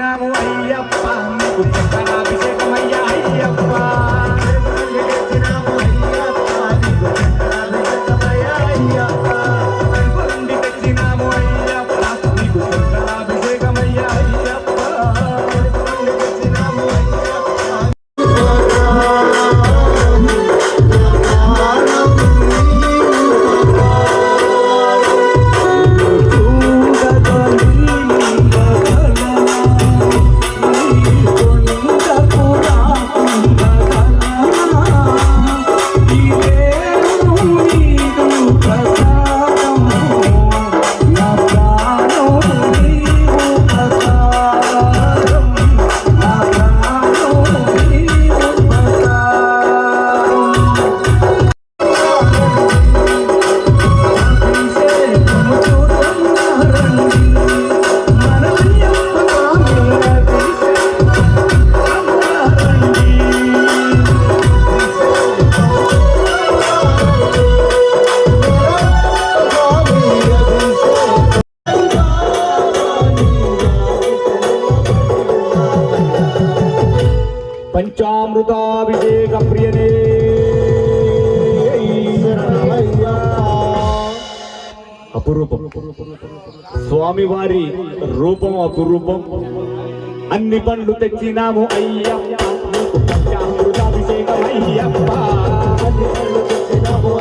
I'm way up. క్షీరాభిషేక ప్రియనే అపురూపం. స్వామివారి రూపం అపురూపం. అన్ని పండ్లు తెచ్చినాము అయ్యప్ప. అమృతాభిషేకం అయ్యప్ప అన్ని పండ్లు తెచ్చినాము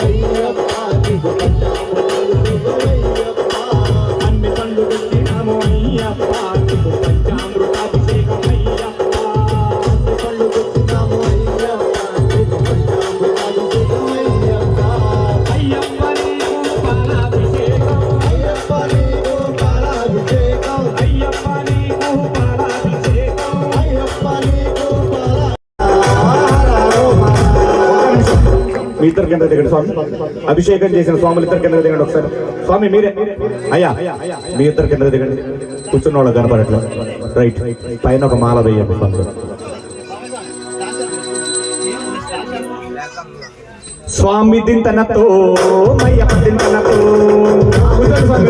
మీ ఇద్దరు కింద దిగండి స్వామి. అభిషేకం చేసిన స్వాములు ఇద్దరు కింద దిగండి ఒకసారి. స్వామి మీరే. అయ్యా మీ ఇద్దరు కింద దిగండి. కూర్చున్న వాళ్ళు కనపడట్లేదు. రైట్. పైన ఒక మాల వేయండి స్వామి. స్వామి దింతనతో మయ్యప్ప దింతనతో. కూర్చోండి స్వామి,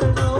Oh.